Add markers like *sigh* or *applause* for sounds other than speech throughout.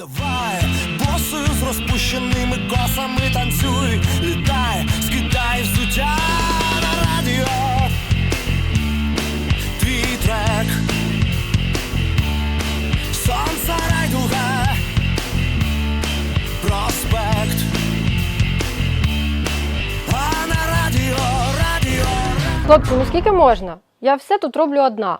Давай, босою з розпущеними косами танцюй, літай, скидай взуття на радіо. Твій трек, сонце райдуга, проспект. А на радіо, радіо. Хлопці, ну скільки можна? Я все тут роблю одна.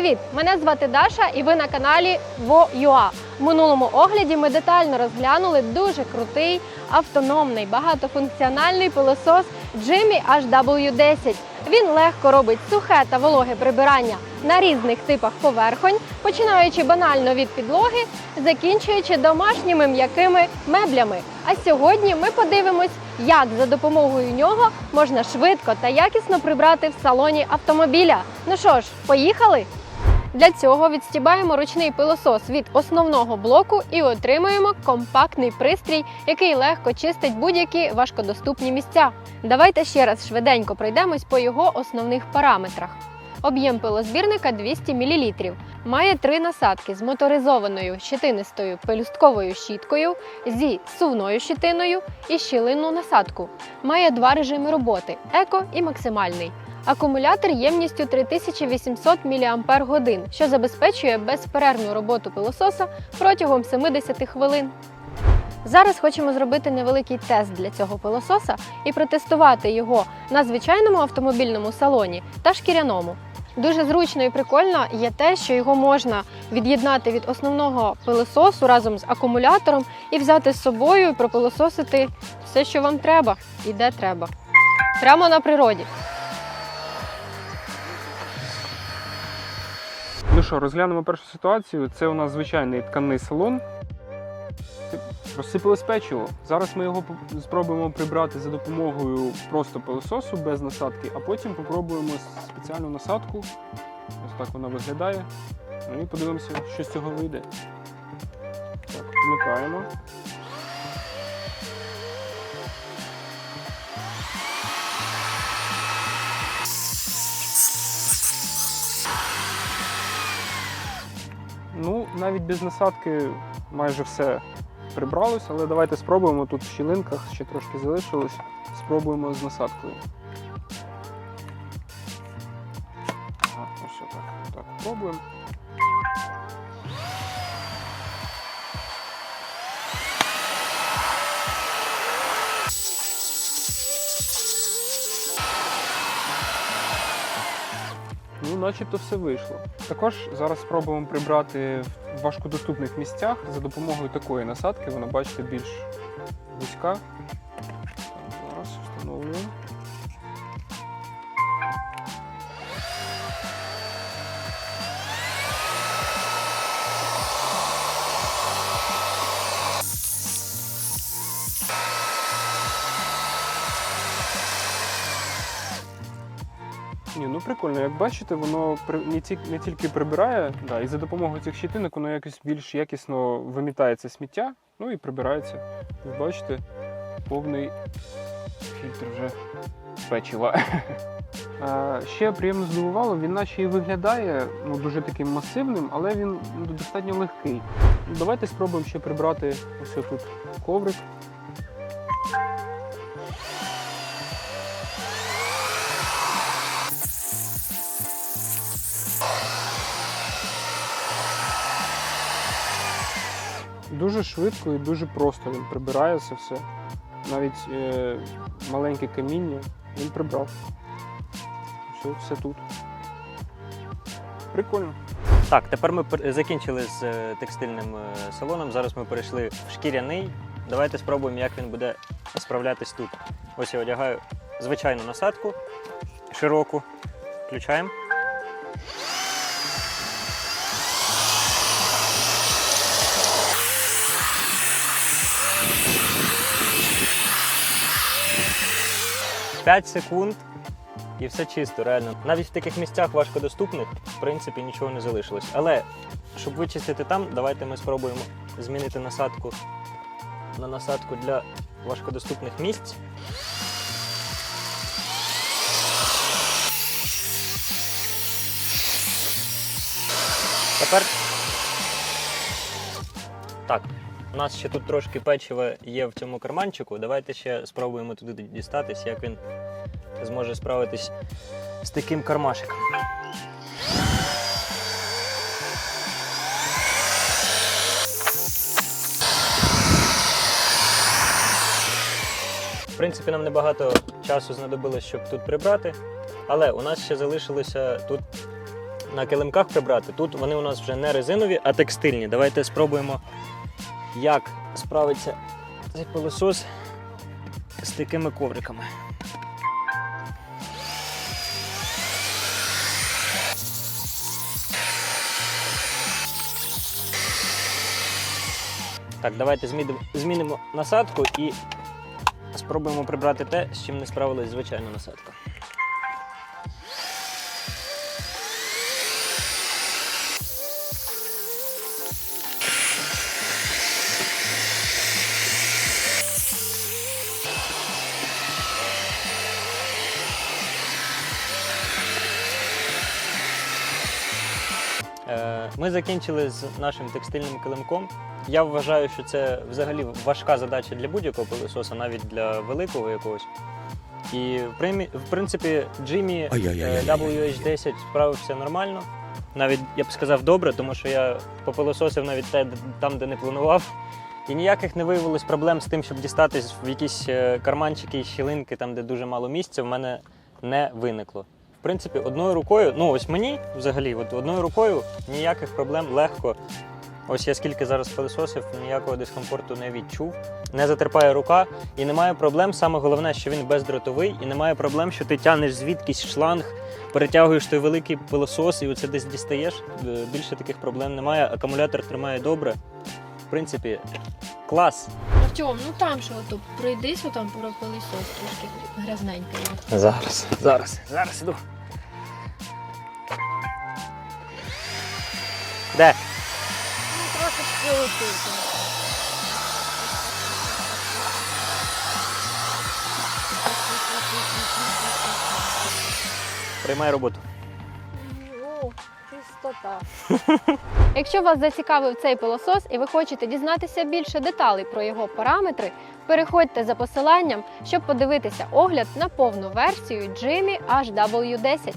Привіт! Мене звати Даша і ви на каналі ВОЮА. В минулому огляді ми детально розглянули дуже крутий автономний багатофункціональний пилосос Jimmy HW10. Він легко робить сухе та вологе прибирання на різних типах поверхонь, починаючи банально від підлоги, закінчуючи домашніми м'якими меблями. А сьогодні ми подивимось, як за допомогою нього можна швидко та якісно прибрати в салоні автомобіля. Ну що ж, поїхали? Для цього відстібаємо ручний пилосос від основного блоку і отримуємо компактний пристрій, який легко чистить будь-які важкодоступні місця. Давайте ще раз швиденько пройдемось по його основних параметрах. Об'єм пилозбірника 200 мл. Має три насадки з моторизованою щетинистою пелюстковою щіткою, зі сувною щитиною і щілинну насадку. Має два режими роботи еко і максимальний. Акумулятор ємністю 3800 мАч, що забезпечує безперервну роботу пилососа протягом 70 хвилин. Зараз хочемо зробити невеликий тест для цього пилососа і протестувати його на звичайному автомобільному салоні та шкіряному. Дуже зручно і прикольно є те, що його можна від'єднати від основного пилососу разом з акумулятором і взяти з собою і пропилососити все, що вам треба і де треба. Прямо на природі. Ну що, розглянемо першу ситуацію. Це у нас звичайний тканний салон. Розсипалось печиво. Зараз ми його спробуємо прибрати за допомогою просто пилососу без насадки, а потім попробуємо спеціальну насадку. Ось так вона виглядає. Ну і подивимося, що з цього вийде. Так, вмикаємо. Навіть без насадки майже все прибралось, але давайте спробуємо. Тут в щілинках ще трошки залишилось. Спробуємо з насадкою. Ось так. Так, пробуємо. Начебто все вийшло. Також зараз спробуємо прибрати в важкодоступних місцях за допомогою такої насадки. Вона, бачите, більш вузька. Ну прикольно, як бачите, воно не, ті, не тільки прибирає, да, і за допомогою цих щитинок воно якось більш якісно вимітається сміття, ну і прибирається. Ви бачите, повний фільтр вже печива. *laughs* Ще приємно здивувало, він наче і виглядає ну, дуже таким масивним, але він ну, достатньо легкий. Давайте спробуємо ще прибрати ось тут коврик. Дуже швидко і дуже просто він прибирає це все. Навіть е, маленьке каміння він прибрав. Все, все тут. Прикольно. Так, тепер ми закінчили з е, текстильним е, салоном. Зараз ми перейшли в шкіряний. Давайте спробуємо, як він буде справлятись тут. Ось я одягаю звичайну насадку широку. Включаємо. П'ять секунд і все чисто, реально. Навіть в таких місцях важкодоступних, в принципі, нічого не залишилось. Але щоб вичистити там, давайте ми спробуємо змінити насадку на насадку для важкодоступних місць. Тепер так, у нас ще тут трошки печива є в цьому карманчику. Давайте ще спробуємо туди дістатись, як він зможе справитись з таким кармашиком. В принципі, нам небагато часу знадобилось, щоб тут прибрати, але у нас ще залишилося тут на килимках прибрати. Тут вони у нас вже не резинові, а текстильні. Давайте спробуємо, як справиться цей пилосос з такими ковриками. Так, давайте змінимо, насадку і спробуємо прибрати те, з чим не справилась звичайна насадка. Ми закінчили з нашим текстильним килимком. Я вважаю, що це взагалі важка задача для будь-якого пилососа, навіть для великого якогось. І в принципі, Jimmy е, WH10 справився нормально. Навіть я б сказав добре, тому що я попилососив навіть те, там, де не планував. І ніяких не виявилось проблем з тим, щоб дістатись в якісь е, карманчики і щілинки, там, де дуже мало місця, в мене не виникло. В принципі, одною рукою, ну ось мені взагалі, от одною рукою ніяких проблем легко. Ось я скільки зараз пилососив, ніякого дискомфорту не відчув. Не затерпає рука і немає проблем. Саме головне, що він бездротовий, і немає проблем, що ти тягнеш звідкись шланг, перетягуєш той великий пилосос і оце десь дістаєш. Е, Більше таких проблем немає. Акумулятор тримає добре. В принципі, клас. Артем, ну там що ото пройдись, отам пропилисос трошки грязненько. Зараз, зараз, зараз іду. Де? Ну трошечки отут. Приймай роботу. Чистота. *laughs* Якщо вас зацікавив цей пилосос і ви хочете дізнатися більше деталей про його параметри, переходьте за посиланням, щоб подивитися огляд на повну версію Jimmy HW10.